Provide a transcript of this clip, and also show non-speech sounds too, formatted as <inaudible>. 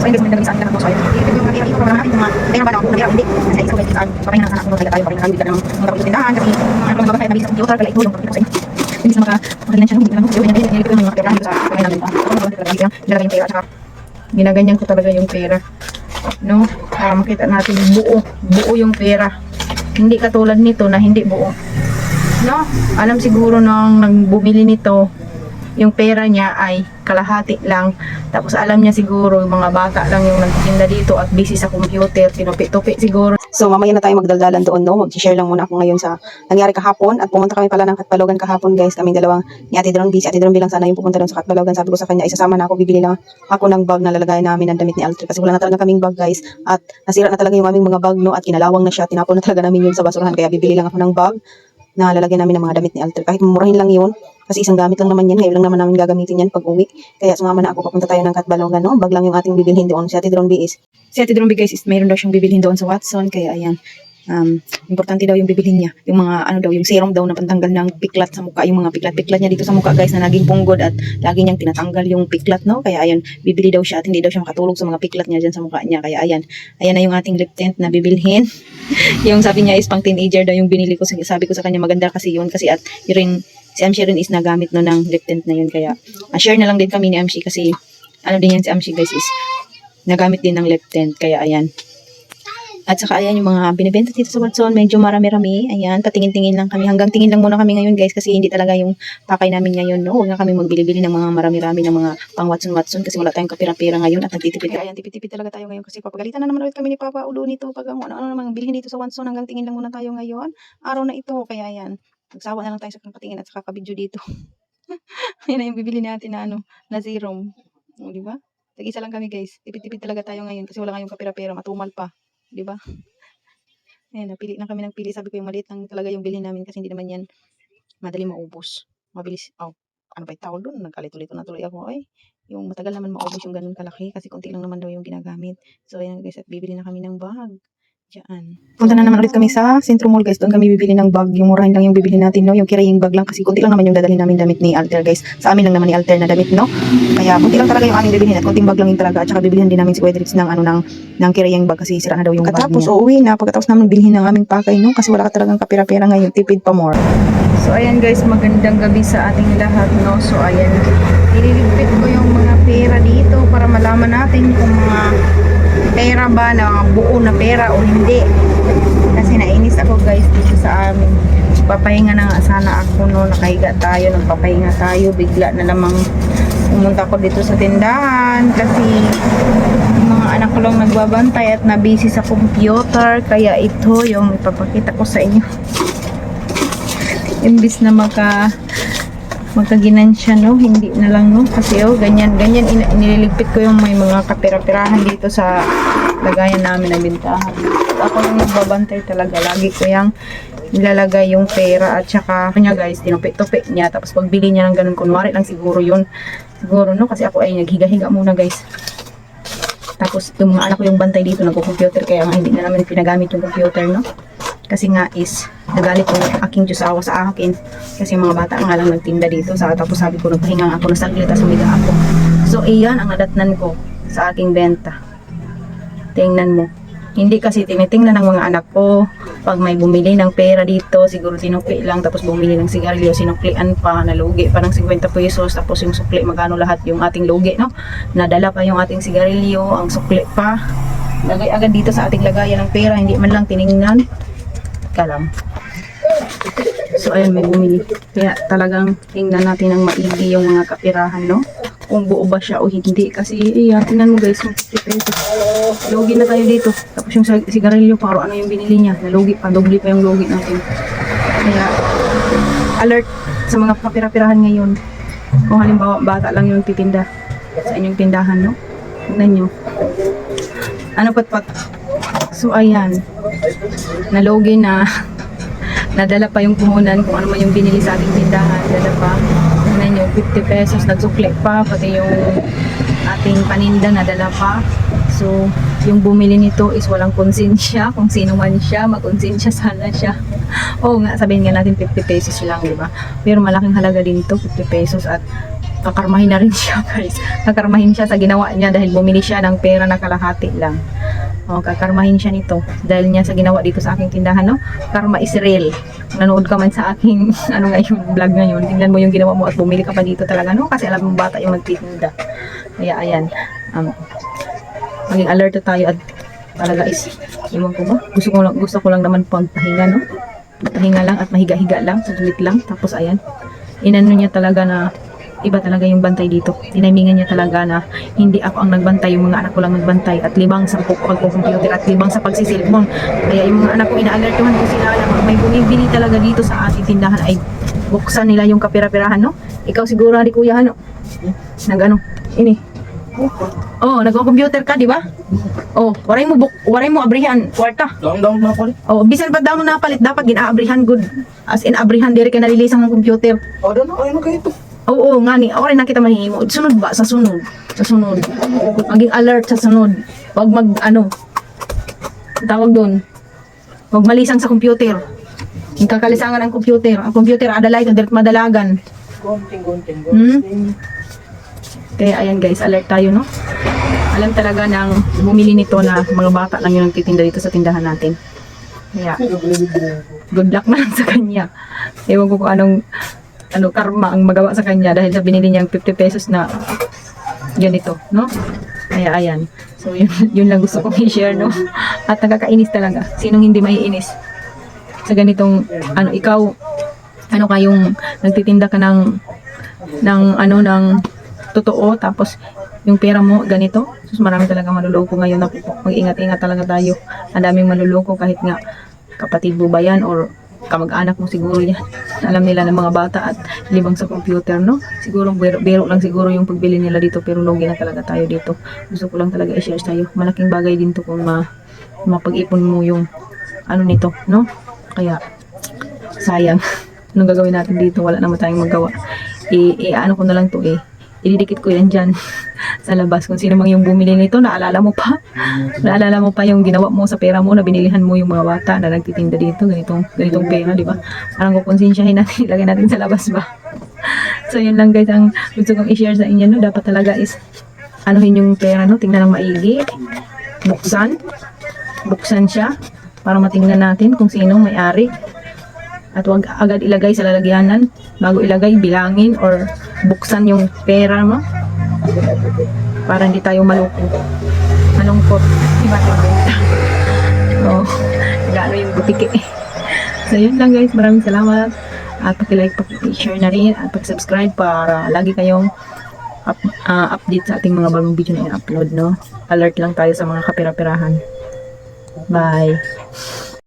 So, ayun guys, maganda sa akin lahat. So, ayun. Ito yung mga ito natin yung mga pera ba na ako o hindi. Kasi isa guys, kaya na sana kung tayo, kaya na bigla ng mga tindahan. Kasi kapatid mga nabisa sa computer, kaya ito yung ko sa inyo. Hindi sa mga makaginan siya, hindi lang ko. Yan, yan, yan, yung mga pera sa kaya namin. Ako kapatid talaga, nilalagay yung pera. Tsaka, ginaganyan ko talaga yung pera. No? Para makita natin buo. Buo yung pera. Hindi katulad nito na hindi buo. No? Alam siguro nang bumili nito, yung pera niya ay kalahati lang. Tapos alam niya siguro yung mga bata lang yung nagtitinda dito at busy sa computer, tinupi-tupi siguro. So mamaya na tayo magdaldalan doon no. Mag-share lang muna ako ngayon sa nangyari kahapon at pumunta kami pala ng Katbalogan kahapon guys. Kaming dalawang ni Ate Dron busy. Ate Dron bilang sana yung pupunta doon sa Katbalogan. Sabi ko sa kanya isasama na ako bibili lang ako ng bag na lalagay namin ng damit ni Alter kasi wala na talaga kaming bag guys at nasira na talaga yung aming mga bag no at kinalawang na siya. Tinapon na talaga namin yun sa basurahan kaya bibili lang ako ng bag na lalagyan namin ng mga damit ni Alter. Kahit mumurahin lang yun kasi isang gamit lang naman yan. Ngayon lang naman namin gagamitin yan pag uwi. Kaya sumama na ako papunta tayo ng Katbalogan no. Bag lang yung ating bibilhin doon. Si Ate Dron B is Si Ate Dromby guys, is mayroon daw siyang bibilhin doon sa Watson. Kaya ayan, um, importante daw yung bibilhin niya. Yung mga ano daw, yung serum daw na pantanggal ng piklat sa mukha. Yung mga piklat-piklat niya dito sa mukha guys na naging punggod at lagi niyang tinatanggal yung piklat no. Kaya ayan, bibili daw siya at hindi daw siya makatulog sa mga piklat niya dyan sa mukha niya. Kaya ayan, ayan na yung ating lip tint na bibilhin. <laughs> yung sabi niya is pang teenager daw yung binili ko. Sabi ko sa kanya maganda kasi yun kasi at yung rin, si Amshi rin is nagamit no ng lip tint na yun. Kaya ah, share na lang din kami ni Amshi kasi ano din yan si Amshi guys is nagamit din ng lip tint. Kaya ayan. At saka ayan yung mga binibenta dito sa Watson. Medyo marami-rami. Ayan, patingin-tingin lang kami. Hanggang tingin lang muna kami ngayon guys kasi hindi talaga yung pakay namin ngayon. No? Huwag na kami magbili-bili ng mga marami-rami ng mga pang Watson-Watson kasi wala tayong kapira-pira ngayon at nagtitipid. Kaya ayan, tipid-tipid talaga tayo ngayon kasi papagalitan na naman ulit kami ni Papa Ulo nito pag ang ano-ano namang bilhin dito sa Watson. Hanggang tingin lang muna tayo ngayon. Araw na ito. Kaya ayan, nagsawa na lang tayo sa patingin at saka kabidyo dito. <laughs> ayan na yung bibili natin na ano, na serum. O, di ba? Tag-isa lang kami guys. Tipid-tipid talaga tayo ngayon kasi wala ngayong kapira-pira. Matumal pa. Di ba? Ayan, napili na kami ng pili. Sabi ko yung maliit lang talaga yung bilhin namin kasi hindi naman yan madali maubos. Mabilis. Oh, ano ba yung tawag doon? Nagkalito-lito na tuloy ako. Ay, yung matagal naman maubos yung ganun kalaki kasi konti lang naman daw yung ginagamit. So, ayan guys, at bibili na kami ng bag. Diyan. Punta na naman ulit kami sa Centro Mall guys. Doon kami bibili ng bag. Yung murahin lang yung bibili natin, no? Yung carrying bag lang kasi konti lang naman yung dadalhin namin damit ni Alter guys. Sa amin lang naman ni Alter na damit, no? Kaya konti lang talaga yung aming bibilhin at konting bag lang yung talaga. At saka bibilihan din namin si Dritz ng ano ng ng carrying bag kasi sira na daw yung bag Pagkatapos, niya. uuwi na pagkatapos namin bilhin ng aming pakay, no? Kasi wala ka talagang kapira-pira ngayon. Tipid pa more. So, ayan guys, magandang gabi sa ating lahat, no? So, ayan, nililigpit ko yung mga pera dito para malaman natin kung mga pera ba na buo na pera o hindi. Kasi nainis ako guys dito sa amin. Papahinga na nga sana ako, no? Nakahiga tayo, nagpapahinga tayo. Bigla na lamang pumunta ko dito sa tindahan kasi mga anak ko lang nagbabantay at na-busy sa computer. Kaya ito yung ipapakita ko sa inyo <laughs> imbis na magka magkaginansya no? Hindi na lang no? Kasi oh ganyan ganyan. In, nililigpit ko yung may mga kapira-pirahan dito sa lagayan namin na bintahan. Ako yung nagbabantay talaga. Lagi ko yung nilalagay yung pera at saka kanya guys tinupi-tupi niya. Tapos pagbili niya ng ganun kunwari lang siguro yun. Siguro no? Kasi ako ay naghiga-higa muna guys. Tapos yung mga anak ko yung bantay dito nagko-computer kaya hindi na namin pinagamit yung computer no kasi nga is nagalit yung aking Diyosawa sa akin. Kasi mga bata nga lang nagtinda dito. Sa tapos sabi ko nagpahinga nga ako ng saglit tapos umiga ako. So iyan ang nadatnan ko sa aking benta. Tingnan mo. Hindi kasi tinitingnan ng mga anak ko. Pag may bumili ng pera dito siguro tinukli lang. Tapos bumili ng sigarilyo sinuklian pa. Nalugi pa ng 50 pesos. Tapos yung sukli magkano lahat yung ating lugi no? Nadala pa yung ating sigarilyo ang sukli pa. Lagay agad dito sa ating lagayan ng pera. Hindi man lang tiningnan ka lang. So, ayun, may bumili. Kaya talagang tingnan natin ng maigi yung mga kapirahan, no? Kung buo ba siya o hindi. Kasi, iya, tingnan mo guys, yung 50 pesos. Logi na tayo dito. Tapos yung sig- sigarilyo, paro ano yung binili niya. Nalugi pa, doble pa yung logi natin. Kaya, alert sa mga kapira-pirahan ngayon. Kung halimbawa, bata lang yung titinda sa inyong tindahan, no? Tingnan nyo. Ano pat-pat? So, ayan. Nalogi na. <laughs> Nadala pa yung puhunan kung ano man yung binili sa ating tindahan. Dala pa. Tingnan nyo 50 pesos nagsukli pa. Pati yung ating paninda nadala pa. So yung bumili nito is walang konsensya. Kung sino man siya magkonsensya sana siya. <laughs> Oo nga sabihin nga natin 50 pesos lang di ba? Pero malaking halaga din to 50 pesos. At kakarmahin na rin <laughs> siya guys. Kakarmahin siya sa ginawa niya dahil bumili siya ng pera na kalahati lang. O, kakarmahin siya nito dahil niya sa ginawa dito sa aking tindahan, no? Karma is real. Nanood ka man sa aking, <laughs> ano ngayon, vlog ngayon. Tingnan mo yung ginawa mo at bumili ka pa dito talaga, no? Kasi alam mo bata yung nagtitinda. Kaya, ayan. Um, maging alert tayo at talaga is, iwan ko ba? Gusto ko lang, gusto ko lang naman pagpahinga, no? Pahinga lang at mahiga-higa lang, saglit lang. Tapos, ayan. Inano niya talaga na iba talaga yung bantay dito. Tinamingan niya talaga na hindi ako ang nagbantay, yung mga anak ko lang nagbantay at libang sa pag- pagko-computer at libang sa pagsisilpon. Kaya yung mga anak ko ina-alertuhan ko sila na may bumibili talaga dito sa ating tindahan ay buksan nila yung kapira-pirahan, no? Ikaw siguro, di kuya, ano? Nag ano? Ini. Oh, nagko-computer ka, di ba? Oh, waray mo buk, waray mo abrihan, kwarta. Down, down na pala. Oh, bisan pa daw mo napalit, dapat gina-abrihan good. As in, abrihan diri ka nalilisang ng computer. Oh, doon na. Ayun na kayo ito. Oo, nga ni. Okay na kita mahimo. Sunod ba? Sa sunod. Sa sunod. Maging alert sa sunod. Huwag mag, ano, tawag doon. Huwag malisang sa computer. Yung kakalisangan ang computer. Ang computer, adalay, direct madalagan. Gonting, gonting, Hmm? Kaya ayan guys, alert tayo, no? Alam talaga ng bumili nito na mga bata lang yung nagtitinda dito sa tindahan natin. Kaya, good luck na lang sa kanya. Ewan ko kung anong ano karma ang magawa sa kanya dahil sa binili niyang 50 pesos na ganito, no? Kaya ayan. So yun, <laughs> yun lang gusto kong i-share, no? At nakakainis talaga. Sinong hindi maiinis sa ganitong ano ikaw ano kayong nagtitinda ka ng ng ano ng totoo tapos yung pera mo ganito sus marami talaga manluloko ngayon na mag-ingat-ingat talaga tayo ang daming manluloko kahit nga kapatid mo ba yan or kamag-anak mo siguro yan alam nila ng mga bata at libang sa computer no? Siguro biro, biro lang siguro yung pagbili nila dito pero lugi na talaga tayo dito. Gusto ko lang talaga i-share sa'yo. Malaking bagay din to kung ma, mapag-ipon mo yung ano nito no? Kaya sayang. <laughs> Anong gagawin natin dito? Wala naman tayong magawa. I, i ano ko na lang to eh. Ididikit ko yan dyan <laughs> sa labas kung sino mang yung bumili nito naalala mo pa. Naalala mo pa yung ginawa mo sa pera mo na binilihan mo yung mga bata na nagtitinda dito ganitong ganitong pera di ba? Parang kukonsensyahin natin <laughs> ilagay natin sa labas ba? So yun lang guys ang gusto kong i-share sa inyo no? Dapat talaga is anuhin yung pera no? Tingnan ng maigi. Buksan. Buksan siya para matingnan natin kung sino may-ari. At wag agad ilagay sa lalagyanan bago ilagay bilangin or buksan yung pera mo para hindi tayo maloko malungkot. Di ba yung benta oh gaano yung butiki so yun lang guys. Maraming salamat. At paki-like, paki-share na rin. At pag-subscribe para lagi kayong up, ah, update sa ating mga bagong video na i-upload no? Alert lang tayo sa mga kapira-pirahan. Bye